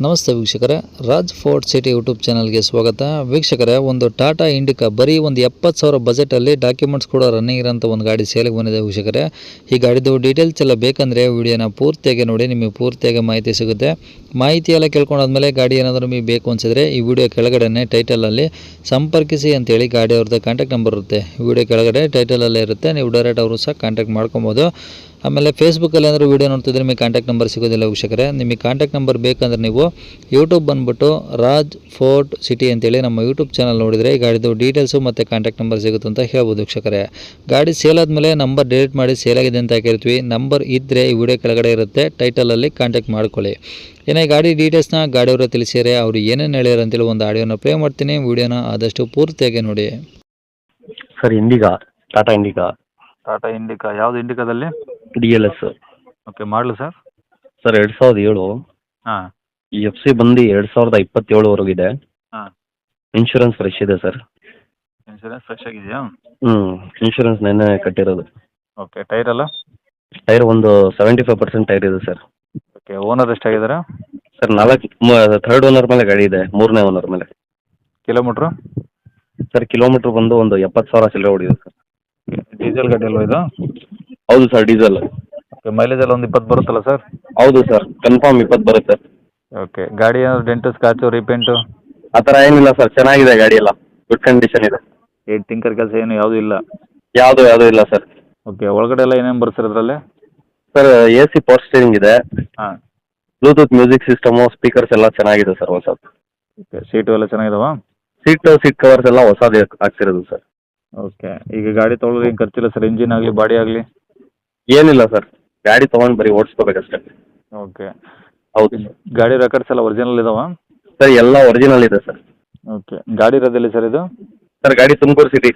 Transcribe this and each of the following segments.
ನಮಸ್ತೆ ವೀಕ್ಷಕರೇ, Raj fort city YouTube ಚಾನಲ್ಗೆ ಸ್ವಾಗತ. ವೀಕ್ಷಕರೇ, ಒಂದು ಟಾಟಾ ಇಂಡಿಕಾ, ಬರೀ ಒಂದು ಎಪ್ಪತ್ತು ಸಾವಿರ ಬಜೆಟಲ್ಲಿ ಡಾಕ್ಯುಮೆಂಟ್ಸ್ ಕೂಡ ರನ್ನಿಂಗ್ ಇರೋಂಥ ಒಂದು ಗಾಡಿ ಸೇಲಿಗೆ ಬಂದಿದೆ ವೀಕ್ಷಕರೇ. ಈ ಗಾಡಿದು ಡೀಟೇಲ್ಸ್ ಎಲ್ಲ ಬೇಕಂದರೆ ವಿಡಿಯೋನ ಪೂರ್ತಿಯಾಗಿ ನೋಡಿ, ನಿಮಗೆ ಪೂರ್ತಿಯಾಗಿ ಮಾಹಿತಿ ಸಿಗುತ್ತೆ. ಮಾಹಿತಿ ಎಲ್ಲ ಕೇಳ್ಕೊಂಡಾದ್ಮೇಲೆ ಗಾಡಿ ಏನಾದರೂ ನಿಮಗೆ ಬೇಕು ಅನಿಸಿದ್ರೆ ಈ ವಿಡಿಯೋ ಕೆಳಗಡೆ ಟೈಟಲಲ್ಲಿ ಸಂಪರ್ಕಿಸಿ ಅಂತೇಳಿ ಗಾಡಿ ಅವ್ರದ್ದು ಕಾಂಟ್ಯಾಕ್ಟ್ ನಂಬರ್ ಇರುತ್ತೆ. ವಿಡಿಯೋ ಕೆಳಗಡೆ ಟೈಟಲಲ್ಲೇ ಇರುತ್ತೆ, ನೀವು ಡೈರೆಕ್ಟ್ ಅವರು ಸಹ ಕಾಂಟ್ಯಾಕ್ಟ್ ಮಾಡ್ಕೊಬೋದು. ಆಮೇಲೆ ಫೇಸ್ಬುಕ್ಕಲ್ಲಿ ಏನಾದರೂ ವೀಡಿಯೋ ನೋಡ್ತಿದ್ರೆ ನಿಮಗೆ ಕಾಂಟ್ಯಾಕ್ಟ್ ನಂಬರ್ ಸಿಗೋದಿಲ್ಲ ವೀಕ್ಷಕರೇ. ನಿಮಗೆ ಕಾಂಟ್ಯಾಕ್ಟ್ ನಂಬರ್ ಬೇಕಂದ್ರೆ ನೀವು ಯೂಟ್ಯೂಬ್ ಬಂದುಬಿಟ್ಟು ರಾಜ್ ಫೋರ್ಟ್ ಸಿಟಿ ಅಂತೇಳಿ ನಮ್ಮ ಯೂಟ್ಯೂಬ್ ಚಾನಲ್ ನೋಡಿದರೆ ಈ ಗಾಡಿದು ಡೀಟೇಲ್ಸು ಮತ್ತು ಕಾಂಟ್ಯಾಕ್ಟ್ ನಂಬರ್ ಸಿಗುತ್ತೆ ಅಂತ ಹೇಳ್ಬೋದು ವೀಕ್ಷಕರೇ. ಗಾಡಿ ಸೇಲ್ ಆದಮೇಲೆ ನಂಬರ್ ಡಿಲೀಟ್ ಮಾಡಿ ಸೇಲ್ ಆಗಿದೆ ಅಂತ ಹಾಕಿರ್ತೀವಿ ನಂಬರ್ ಇದ್ದರೆ ಈ ವಿಡಿಯೋ ಕೆಳಗಡೆ ಇರುತ್ತೆ. ಟೈಟಲಲ್ಲಿ ಕಾಂಟ್ಯಾಕ್ಟ್ ಮಾಡ್ಕೊಳ್ಳಿ. ಏನೇ ಗಾಡಿ ಡೀಟೇಲ್ಸ್ನ ಗಾಡಿಯವರು ತಿಳಿಸಿದರೆ ಅವರು ಏನೇನು ಹೇಳ್ಯಾರ ಅಂತೇಳಿ ಒಂದು ಆಡಿಯೋನ ಪ್ಲೇ ಮಾಡ್ತೀನಿ. ವಿಡಿಯೋನ ಆದಷ್ಟು ಪೂರ್ತಿಯಾಗಿ ನೋಡಿ. Sir Indica Tata Indica Tata Indica ಯಾವುದು ಇಂಡಿಕಾದಲ್ಲಿ ಡಿ ಎಲ್ ಎಸ್ ಓಕೆ ಮಾಡಲು ಸರ್ ಸರ್ ಎರಡು ಸಾವಿರದ ಏಳು. ಹಾಂ. ಎಫ್ ಸಿ ಬಂದು ಎರಡು ಸಾವಿರದ ಇಪ್ಪತ್ತೇಳುವರೆಗಿದೆ ಹಾಂ. ಇನ್ಶೂರೆನ್ಸ್ ಫ್ರೆಶ್ ಇದೆ ಸರ್ ಇನ್ಶೂರೆನ್ಸ್ ಫ್ರೆಶ್ ಆಗಿದೆಯಾ? ಹ್ಞೂ ಇನ್ಶೂರೆನ್ಸ್ ನೆನ್ನೆ ಕಟ್ಟಿರೋದು. ಓಕೆ ಟೈರ್ ಎಲ್ಲ? ಟೈರ್ ಒಂದು ಸೆವೆಂಟಿ ಫೈವ್ ಪರ್ಸೆಂಟ್ ಟೈರ್ ಇದೆ ಸರ್ ಓಕೆ ಓನರ್ ಎಷ್ಟಾಗಿದ್ದಾರೆ? ಸರ್ ನಾಲ್ಕು ಥರ್ಡ್ ಓನರ್ ಮೇಲೆ ಗಾಡಿ ಇದೆ ಮೂರನೇ ಓನರ್ ಮೇಲೆ. ಕಿಲೋಮೀಟ್ರು ಸರ್ ಕಿಲೋಮೀಟ್ರ್ ಬಂದು ಒಂದು ಎಪ್ಪತ್ತು ಸಾವಿರ ಚಿಲ್ಲರೆ ಹೊಡಿದೆ ಸರ್ ಡೀಸೆಲ್ ಗಾಡಿ ಅಲ್ವಾ ಇದು? ಹೌದು ಸರ್ ಡೀಸೆಲ್. ಓಕೆ ಮೈಲೇಜ್ ಎಲ್ಲ ಒಂದು ಇಪ್ಪತ್ತು ಬರುತ್ತಲ್ಲ ಸರ್? ಹೌದು ಸರ್ ಕನ್ಫರ್ಮ್ ಇಪ್ಪತ್ತು ಬರುತ್ತೆ. ಓಕೆ ಗಾಡಿ ಏನಾದ್ರು ಡೆಂಟು ಸ್ಕ್ರಾಚು ರೀಪೇಂಟು ಆ ಥರ ಏನಿಲ್ಲ ಸರ್ ಚೆನ್ನಾಗಿದೆ ಗಾಡಿ ಎಲ್ಲ. ಗುಡ್ ಕಂಡೀಷನ್ ಇದೆ. ಏಟ್ ಟಿಂಕರ್ ಕೆಲಸ ಏನು ಯಾವುದೂ ಇಲ್ಲ? ಯಾವುದು ಯಾವುದೂ ಇಲ್ಲ ಸರ್. ಓಕೆ ಒಳಗಡೆ ಎಲ್ಲ ಏನೇನು ಬರುತ್ತೆ ಸರ್ ಇದರಲ್ಲಿ? Sir A C power steering ಇದೆ. ಹಾಂ. ಬ್ಲೂಟೂತ್ ಮ್ಯೂಸಿಕ್ ಸಿಸ್ಟಮು ಸ್ಪೀಕರ್ಸ್ ಎಲ್ಲ ಚೆನ್ನಾಗಿದೆ ಸರ್ ಹೊಸದು. ಓಕೆ ಸೀಟು ಎಲ್ಲ ಚೆನ್ನಾಗಿದಾವ? ಸೀಟ್ ಸೀಟ್ ಕವರ್ಸ್ ಎಲ್ಲ ಹೊಸದು ಹಾಕ್ಸಿರೋದು ಸರ್. ಓಕೆ ಈಗ ಗಾಡಿ ತೊಗೊಳೋದು ಏನು ಖರ್ಚಿಲ್ಲ ಸರ್ ಇಂಜಿನ್ ಆಗಲಿ ಬಾಡಿ ಆಗಲಿ? ಏನಿಲ್ಲ ಸರ್. ಗಾಡಿ ತೊಗೊಂಡು ಬರೀ ಓಡಿಸ್ಕೋಬೇಕಷ್ಟೇ ಓಕೆ ಹೌದು. ಸರ್ ಗಾಡಿ ರೆಕಾರ್ಡ್ಸ್ ಎಲ್ಲ ಒರಿಜಿನಲ್ ಇದಾವ? ಸರ್ ಎಲ್ಲ ಒರಿಜಿನಲ್ ಇದೆ ಸರ್. ಓಕೆ ಗಾಡಿ ಇರೋದಿಲ್ಲ ಸರ್ ಇದು? ಸರ್ ಗಾಡಿ ತುಮಕೂರು ಸಿಟಿ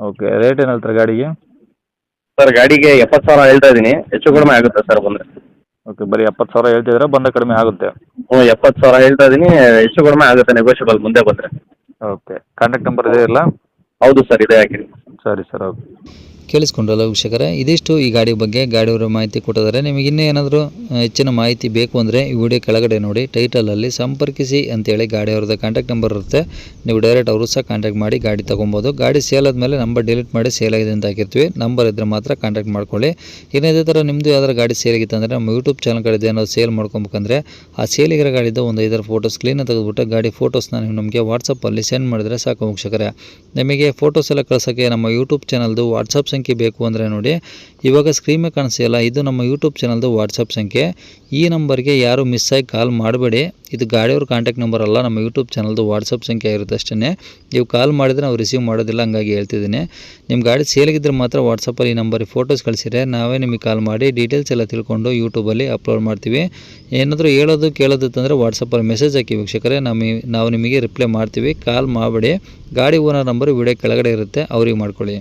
ಓಕೆ ರೇಟ್ ಏನು ಹೇಳ್ತಾರೆ ಗಾಡಿಗೆ? ಸರ್ ಗಾಡಿಗೆ ಎಪ್ಪತ್ತು ಸಾವಿರ ಹೇಳ್ತಾ ಇದ್ದೀನಿ. ಹೆಚ್ಚು ಕಡಿಮೆ ಆಗುತ್ತೆ ಸರ್ ಬಂದರೆ. ಓಕೆ ಬರೀ ಎಪ್ಪತ್ತು ಸಾವಿರ ಹೇಳ್ತಿದ್ರೆ ಬಂದ ಕಡಿಮೆ ಆಗುತ್ತೆ? ಹ್ಞೂ ಎಪ್ಪತ್ತು ಸಾವಿರ ಹೇಳ್ತಾ ಇದ್ದೀನಿ. ಹೆಚ್ಚು ಕಡಿಮೆ ಆಗುತ್ತೆ ನೆಗೋಷಿಯಬಲ್ ಮುಂದೆ ಬಂದರೆ. ಓಕೆ ಕಾಂಟ್ಯಾಕ್ಟ್ ನಂಬರ್ ಇದೆ ಇಲ್ಲ? ಹೌದು ಸರ್ ಇದೆ ಹಾಕಿರಿ ಸರಿ ಸರ್ ಓಕೆ ಕೇಳಿಸ್ಕೊಂಡ್ರಲ್ಲ ವೀಕ್ಷಕರೇ? ಇದಿಷ್ಟು ಈ ಗಾಡಿ ಬಗ್ಗೆ ಗಾಡಿಯವರ ಮಾಹಿತಿ ಕೊಟ್ಟಿದ್ದಾರೆ. ನಿಮಗೆ ಇನ್ನೂ ಏನಾದರೂ ಹೆಚ್ಚಿನ ಮಾಹಿತಿ ಬೇಕು ಅಂದರೆ ಈ ವಿಡಿಯೋ ಕೆಳಗಡೆ ನೋಡಿ ಟೈಟಲಲ್ಲಿ ಸಂಪರ್ಕಿಸಿ ಅಂತೇಳಿ ಗಾಡಿಯವ್ರದ್ದು ಕಾಂಟ್ಯಾಕ್ಟ್ ನಂಬರ್ ಇರುತ್ತೆ. ನೀವು ಡೈರೆಕ್ಟ್ ಅವರು ಸಹ ಕಾಂಟ್ಯಾಕ್ಟ್ ಮಾಡಿ ಗಾಡಿ ತೊಗೊಬೋದು. ಗಾಡಿ ಸೇಲ್ ಆದಮೇಲೆ ನಂಬರ್ ಡಿಲೀಟ್ ಮಾಡಿ ಸೇಲ್ ಆಗಿದೆ ಅಂತ ಹಾಕಿರ್ತೀವಿ. ನಂಬರ್ ಇದ್ದರೆ ಮಾತ್ರ ಕಾಂಟ್ಯಾಕ್ಟ್ ಮಾಡ್ಕೊಳ್ಳಿ. ಇನ್ನೇ ಇದೇ ಥರ ನಿಮ್ಮದು ಯಾವ್ದಾರು ಗಾಡಿ ಸೇಲಿಗಿತ್ತು ಅಂದರೆ ನಮ್ಮ ಯೂಟ್ಯೂಬ್ ಚಾನಲ್ ಕಡೆ ಏನಾದ್ರು ಸೇಲ್ ಮಾಡ್ಕೊಬೇಕಂದ್ರೆ, ಆ ಸೇಲಿಗಿರೋ ಗಾಡಿದ್ದು ಒಂದು ಐದಾರು ಫೋಟೋಸ್ ಕ್ಲೀನ್ ತೆಗೆದುಬಿಟ್ಟು ಗಾಡಿ ಫೋಟೋಸ್ನ ನೀವು ನಮಗೆ ವಾಟ್ಸಪ್ಪಲ್ಲಿ ಸೆಂಡ್ ಮಾಡಿದರೆ ಸಾಕು ವೀಕ್ಷಕರೇ. ನಿಮಗೆ ಫೋಟೋಸ್ ಎಲ್ಲ ಕಳ್ಸೋಕ್ಕೆ ನಮ್ಮ ಯೂಟ್ಯೂಬ್ ಚಾನಲ್ದು ವಾಟ್ಸಪ್ ಸಂಖ್ಯೆ ಬೇಕು ಅಂದರೆ ನೋಡಿ, ಇವಾಗ ಸ್ಕ್ರೀನ್ ಮೇಲೆ ಇದು ನಮ್ಮ ಯೂಟ್ಯೂಬ್ ಚಾನಲ್ದು ವಾಟ್ಸಪ್ ಸಂಖ್ಯೆ. ಈ ನಂಬರ್ಗೆ ಯಾರು ಮಿಸ್ ಆಗಿ ಕಾಲ್ ಮಾಡಬೇಡಿ. ಇದು ಗಾಡಿಯವ್ರ ಕಾಂಟ್ಯಾಕ್ಟ್ ನಂಬರ್ ಅಲ್ಲ, ನಮ್ಮ ಯೂಟ್ಯೂಬ್ ಚಾನಲ್ದು ವಾಟ್ಸಪ್ ಸಂಖ್ಯೆ ಇರುತ್ತೆ ಅಷ್ಟೇ ನೀವು ಕಾಲ್ ಮಾಡಿದರೆ ನಾವು ರಿಸೀವ್ ಮಾಡೋದಿಲ್ಲ, ಹಂಗಾಗಿ ಹೇಳ್ತಿದ್ದೀನಿ. ನಿಮ್ಮ ಗಾಡಿ ಸೇಲಿಗಿದ್ರೆ ಮಾತ್ರ ವಾಟ್ಸಪ್ಪಲ್ಲಿ ಈ ನಂಬರಿಗೆ ಫೋಟೋಸ್ ಕಳಿಸಿದ್ರೆ ನಾವೇ ನಿಮಗೆ ಕಾಲ್ ಮಾಡಿ ಡೀಟೇಲ್ಸ್ ಎಲ್ಲ ತಿಳ್ಕೊಂಡು ಯೂಟ್ಯೂಬಲ್ಲಿ ಅಪ್ಲೋಡ್ ಮಾಡ್ತೀವಿ. ಏನಾದರೂ ಹೇಳೋದು, ಕೇಳೋದು ತಂದರೆ ವಾಟ್ಸಪ್ಪಲ್ಲಿ ಮೆಸೇಜ್ ಹಾಕಿ ವೀಕ್ಷಕರೆ ನಮಗೆ ನಾವು ನಿಮಗೆ ರಿಪ್ಲೈ ಮಾಡ್ತೀವಿ. ಕಾಲ್ ಮಾಡಬೇಡಿ. ಗಾಡಿ ಓನರ್ ನಂಬರ್ ವಿಡಿಯೋ ಕೆಳಗಡೆ ಇರುತ್ತೆ, ಅವ್ರಿಗೆ ಮಾಡ್ಕೊಳ್ಳಿ.